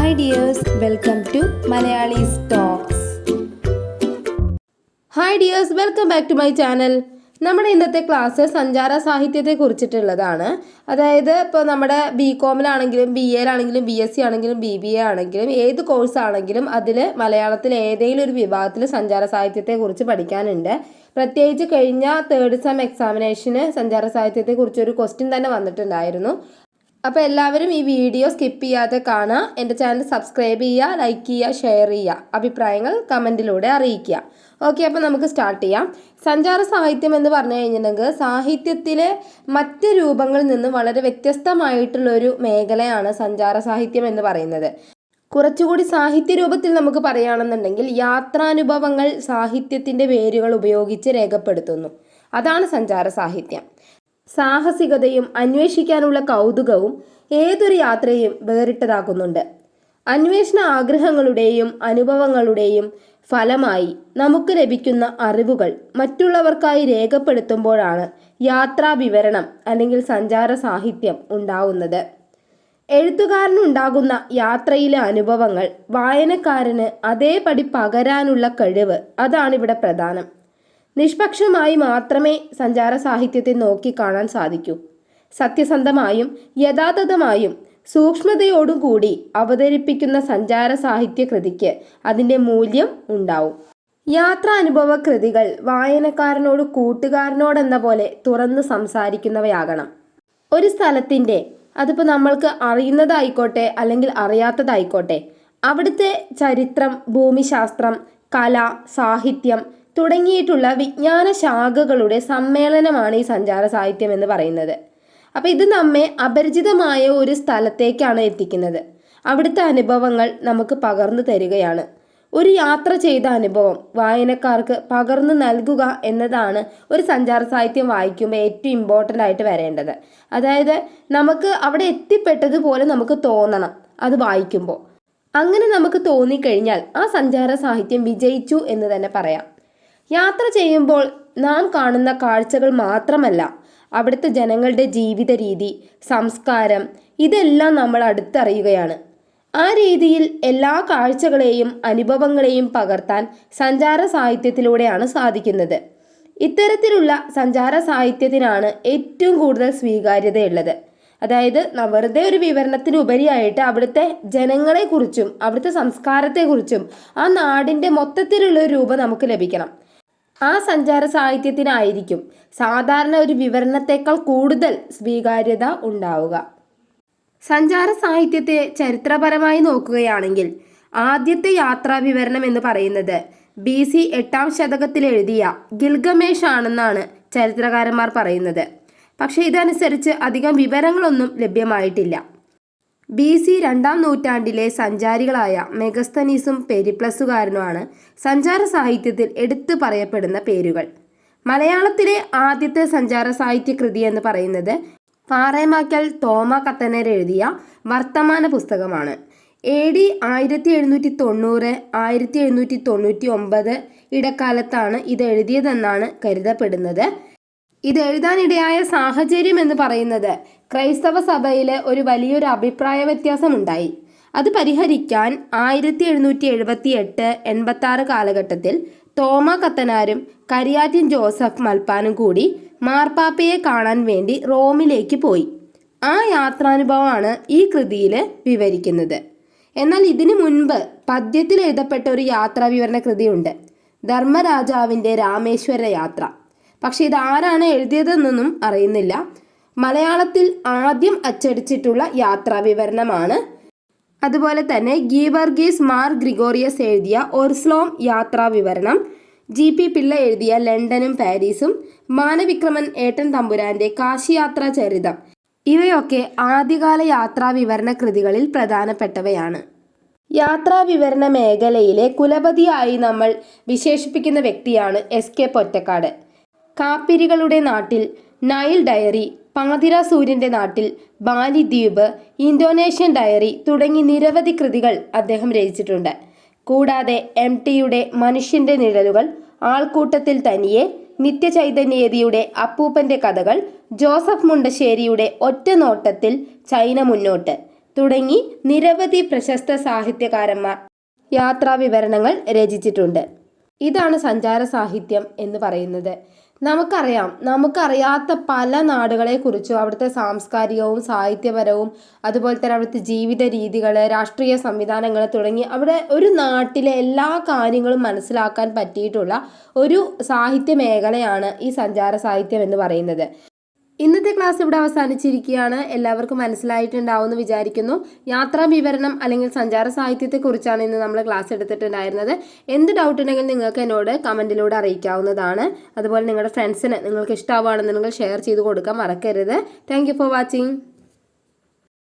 Hi dears welcome to Malayali stocks hi dears welcome back to my channel നമ്മുടെ ഇന്നത്തെ class സഞ്ചാര സാഹിത്യത്തെ കുറിച്ചിട്ടുള്ളതാണ്. അതായത് ഇപ്പോൾ നമ്മുടെ ബി കോമിലാണെങ്കിലും ബി എയിലാണെങ്കിലും ബി എസ് സി ആണെങ്കിലും ബി ബി എ ആണെങ്കിലും ഏത് കോഴ്സ് ആണെങ്കിലും അതിൽ മലയാളത്തിൽ ഏതെങ്കിലും ഒരു വിഭാഗത്തിൽ സഞ്ചാര സാഹിത്യത്തെ കുറിച്ച് പഠിക്കാനുണ്ട്. പ്രത്യേകിച്ച് കഴിഞ്ഞ തേർഡ് സെം എക്സാമിനേഷന് സഞ്ചാര സാഹിത്യത്തെ കുറിച്ച് ഒരു ക്വസ്റ്റ്യൻ തന്നെ വന്നിട്ടുണ്ടായിരുന്നു. അപ്പോൾ എല്ലാവരും ഈ വീഡിയോ സ്കിപ്പ് ചെയ്യാതെ കാണുക. എന്റെ ചാനൽ സബ്സ്ക്രൈബ് ചെയ്യുക ലൈക്ക് ചെയ്യുക ഷെയർ ചെയ്യുക. അഭിപ്രായങ്ങൾ കമന്റിലൂടെ അറിയിക്കുക. ഓക്കെ അപ്പോൾ നമുക്ക് സ്റ്റാർട്ട് ചെയ്യാം. സഞ്ചാര സാഹിത്യം എന്ന് പറഞ്ഞു കഴിഞ്ഞിട്ടുണ്ടെങ്കിൽ സാഹിത്യത്തിലെ മറ്റ് രൂപങ്ങളിൽ നിന്ന് വളരെ വ്യത്യസ്തമായിട്ടുള്ളൊരു മേഖലയാണ് സഞ്ചാര സാഹിത്യം എന്ന് പറയുന്നത്. കുറച്ചുകൂടി സാഹിത്യ രൂപത്തിൽ നമുക്ക് പറയുകയാണെന്നുണ്ടെങ്കിൽ യാത്രാനുഭവങ്ങൾ സാഹിത്യത്തിന്റെ വേരുകൾ ഉപയോഗിച്ച് രേഖപ്പെടുത്തുന്നു. അതാണ് സഞ്ചാര സാഹിത്യം. സാഹസികതയും അന്വേഷിക്കാനുള്ള കൗതുകവും ഏതൊരു യാത്രയും വേറിട്ടതാക്കുന്നുണ്ട്. അന്വേഷണ ആഗ്രഹങ്ങളുടെയും അനുഭവങ്ങളുടെയും ഫലമായി നമുക്ക് ലഭിക്കുന്ന അറിവുകൾ മറ്റുള്ളവർക്കായി രേഖപ്പെടുത്തുമ്പോഴാണ് യാത്രാ വിവരണം അല്ലെങ്കിൽ സഞ്ചാര സാഹിത്യം ഉണ്ടാവുന്നത്. എഴുത്തുകാരനുണ്ടാകുന്ന യാത്രയിലെ അനുഭവങ്ങൾ വായനക്കാരന് അതേപടി പകരാനുള്ള കഴിവ് അതാണ് ഇവിടെ പ്രധാനം. നിഷ്പക്ഷമായി മാത്രമേ സഞ്ചാര സാഹിത്യത്തെ നോക്കിക്കാണാൻ സാധിക്കൂ. സത്യസന്ധമായും യഥാതഥമായും സൂക്ഷ്മതയോടും കൂടി അവതരിപ്പിക്കുന്ന സഞ്ചാര സാഹിത്യ കൃതിക്ക് അതിന്റെ മൂല്യം ഉണ്ടാവും. യാത്രാനുഭവ കൃതികൾ വായനക്കാരനോട് കൂട്ടുകാരനോടെന്ന പോലെ തുറന്ന് സംസാരിക്കുന്നവയാകണം. ഒരു സ്ഥലത്തിന്റെ അതിപ്പോൾ നമ്മൾക്ക് അറിയുന്നതായിക്കോട്ടെ അല്ലെങ്കിൽ അറിയാത്തതായിക്കോട്ടെ അവിടുത്തെ ചരിത്രം ഭൂമിശാസ്ത്രം കല സാഹിത്യം തുടങ്ങിയിട്ടുള്ള വിജ്ഞാന ശാഖകളുടെ സമ്മേളനമാണ് ഈ സഞ്ചാര സാഹിത്യം എന്ന് പറയുന്നത്. അപ്പോൾ ഇത് നമ്മെ അപരിചിതമായ ഒരു സ്ഥലത്തേക്കാണ് എത്തിക്കുന്നത്. അവിടുത്തെ അനുഭവങ്ങൾ നമുക്ക് പകർന്നു തരികയാണ്. ഒരു യാത്ര ചെയ്ത അനുഭവം വായനക്കാർക്ക് പകർന്നു നൽകുക എന്നതാണ് ഒരു സഞ്ചാര സാഹിത്യം വായിക്കുമ്പോൾ ഏറ്റവും ഇമ്പോർട്ടന്റ് ആയിട്ട് വരേണ്ടത്. അതായത് നമുക്ക് അവിടെ എത്തിപ്പെട്ടതുപോലെ നമുക്ക് തോന്നണം അത് വായിക്കുമ്പോൾ. അങ്ങനെ നമുക്ക് തോന്നിക്കഴിഞ്ഞാൽ ആ സഞ്ചാര സാഹിത്യം വിജയിച്ചു എന്ന് തന്നെ പറയാം. യാത്ര ചെയ്യുമ്പോൾ നാം കാണുന്ന കാഴ്ചകൾ മാത്രമല്ല അവിടുത്തെ ജനങ്ങളുടെ ജീവിത രീതി സംസ്കാരം ഇതെല്ലാം നമ്മൾ അടുത്തറിയുകയാണ്. ആ രീതിയിൽ എല്ലാ കാഴ്ചകളെയും അനുഭവങ്ങളെയും പകർത്താൻ സഞ്ചാര സാഹിത്യത്തിലൂടെയാണ് സാധിക്കുന്നത്. ഇത്തരത്തിലുള്ള സഞ്ചാര സാഹിത്യത്തിനാണ് ഏറ്റവും കൂടുതൽ സ്വീകാര്യതയുള്ളത്. അതായത് വെറുതെ ഒരു വിവരണത്തിന് ഉപരിയായിട്ട് അവിടുത്തെ ജനങ്ങളെക്കുറിച്ചും അവിടുത്തെ സംസ്കാരത്തെക്കുറിച്ചും ആ നാടിന്റെ മൊത്തത്തിലുള്ള രൂപം നമുക്ക് ലഭിക്കണം. ആ സഞ്ചാര സാഹിത്യത്തിനായിരിക്കും സാധാരണ ഒരു വിവരണത്തെക്കാൾ കൂടുതൽ സ്വീകാര്യത ഉണ്ടാവുക. സഞ്ചാര സാഹിത്യത്തെ ചരിത്രപരമായി നോക്കുകയാണെങ്കിൽ ആദ്യത്തെ യാത്രാ വിവരണം എന്ന് പറയുന്നത് ബി സി എട്ടാം ശതകത്തിൽ എഴുതിയ ഗിൽഗമേഷ് ആണെന്നാണ് ചരിത്രകാരന്മാർ പറയുന്നത്. പക്ഷേ ഇതനുസരിച്ച് അധികം വിവരങ്ങളൊന്നും ലഭ്യമായിട്ടില്ല. ബി സി രണ്ടാം നൂറ്റാണ്ടിലെ സഞ്ചാരികളായ മെഗസ്തനീസും പെരിപ്ലസുകാരനുമാണ് സഞ്ചാര സാഹിത്യത്തിൽ എടുത്തു പറയപ്പെടുന്ന പേരുകൾ. മലയാളത്തിലെ ആദ്യത്തെ സഞ്ചാര സാഹിത്യ കൃതി എന്ന് പറയുന്നത് പാറേമാക്കൽ തോമ കത്തനർ എഴുതിയ വർത്തമാന പുസ്തകമാണ്. എ ഡി ആയിരത്തി എഴുന്നൂറ്റി തൊണ്ണൂറ് ആയിരത്തി എഴുന്നൂറ്റി തൊണ്ണൂറ്റി ഒമ്പത് ഇടക്കാലത്താണ് ഇത് എഴുതിയതെന്നാണ് കരുതപ്പെടുന്നത്. ഇത് എഴുതാനിടയായ സാഹചര്യം എന്ന് പറയുന്നത് ക്രൈസ്തവ സഭയിലെ ഒരു വലിയൊരു അഭിപ്രായ വ്യത്യാസമുണ്ടായി. അത് പരിഹരിക്കാൻ ആയിരത്തി എഴുന്നൂറ്റി എഴുപത്തി എട്ട് എൺപത്തി ആറ് കാലഘട്ടത്തിൽ തോമ കത്തനാരും കരിയാറ്റിൻ ജോസഫ് മൽപ്പാനും കൂടി മാർപ്പാപ്പയെ കാണാൻ വേണ്ടി റോമിലേക്ക് പോയി. ആ യാത്രാനുഭവമാണ് ഈ കൃതിയിൽ വിവരിക്കുന്നത്. എന്നാൽ ഇതിനു മുൻപ് പദ്യത്തിൽ എഴുതപ്പെട്ട ഒരു യാത്രാ വിവരണ കൃതിയുണ്ട്. ധർമ്മരാജാവിന്റെ രാമേശ്വര യാത്ര. പക്ഷെ ഇത് ആരാണ് എഴുതിയതെന്നൊന്നും അറിയുന്നില്ല. മലയാളത്തിൽ ആദ്യം അച്ചടിച്ചിട്ടുള്ള യാത്രാ വിവരണമാണ് അതുപോലെ തന്നെ ഗീവർഗീസ് മാർ ഗ്രിഗോറിയസ് എഴുതിയ ഒർസ്ലോം യാത്രാ വിവരണം ജി പി പിള്ള എഴുതിയ ലണ്ടനും പാരീസും മാനവിക്രമൻ ഏട്ടൻ തമ്പുരാന്റെ കാശിയാത്രാ ചരിതം ഇവയൊക്കെ ആദ്യകാല യാത്രാ വിവരണ കൃതികളിൽ പ്രധാനപ്പെട്ടവയാണ്. യാത്രാ വിവരണ മേഖലയിലെ കുലപതിയായി നമ്മൾ വിശേഷിപ്പിക്കുന്ന വ്യക്തിയാണ് എസ് കെ പൊറ്റക്കാട്. കാപ്പിരികളുടെ നാട്ടിൽ നൈൽ ഡയറി പാതിര സൂര്യന്റെ നാട്ടിൽ ബാലി ദ്വീപ് ഇന്തോനേഷ്യൻ ഡയറി തുടങ്ങി നിരവധി കൃതികൾ അദ്ദേഹം രചിച്ചിട്ടുണ്ട്. കൂടാതെ എം ടിയുടെ മനുഷ്യന്റെ നിഴലുകൾ ആൾക്കൂട്ടത്തിൽ തനിയെ നിത്യചൈതന്യതിയുടെ അപ്പൂപ്പന്റെ കഥകൾ ജോസഫ് മുണ്ടശ്ശേരിയുടെ ഒറ്റ നോട്ടത്തിൽ ചൈന മുന്നോട്ട് തുടങ്ങി നിരവധി പ്രശസ്ത സാഹിത്യകാരന്മാർ യാത്രാ വിവരണങ്ങൾ രചിച്ചിട്ടുണ്ട്. ഇതാണ് സഞ്ചാര സാഹിത്യം എന്ന് പറയുന്നത്. നമുക്കറിയാം. നമുക്കറിയാത്ത പല നാടുകളെക്കുറിച്ചും അവിടുത്തെ സാംസ്കാരികവും സാഹിത്യപരവും അതുപോലെ തന്നെ അവിടുത്തെ ജീവിത രീതികൾ രാഷ്ട്രീയ സംവിധാനങ്ങൾ തുടങ്ങി അവിടെ ഒരു നാട്ടിലെ എല്ലാ കാര്യങ്ങളും മനസ്സിലാക്കാൻ പറ്റിയിട്ടുള്ള ഒരു സാഹിത്യ മേഖലയാണ് ഈ സഞ്ചാര സാഹിത്യം എന്ന് പറയുന്നത്. ഇന്നത്തെ ക്ലാസ് ഇവിടെ അവസാനിച്ചിരിക്കുകയാണ്. എല്ലാവർക്കും മനസ്സിലായിട്ടുണ്ടാവുമെന്ന് വിചാരിക്കുന്നു. യാത്രാ വിവരണം അല്ലെങ്കിൽ സഞ്ചാര സാഹിത്യത്തെക്കുറിച്ചാണ് ഇന്ന് നമ്മൾ ക്ലാസ് എടുത്തിട്ടുണ്ടായിരുന്നത്. എന്ത് ഡൗട്ട് ഉണ്ടെങ്കിൽ നിങ്ങൾക്ക് എന്നോട് കമന്റിലൂടെ അറിയിക്കാവുന്നതാണ്. അതുപോലെ നിങ്ങളുടെ ഫ്രണ്ട്സിന് നിങ്ങൾക്ക് ഇഷ്ടമാവുകയാണെന്നുണ്ടെങ്കിൽ ഷെയർ ചെയ്ത് കൊടുക്കാൻ മറക്കരുത്. Thank for watching.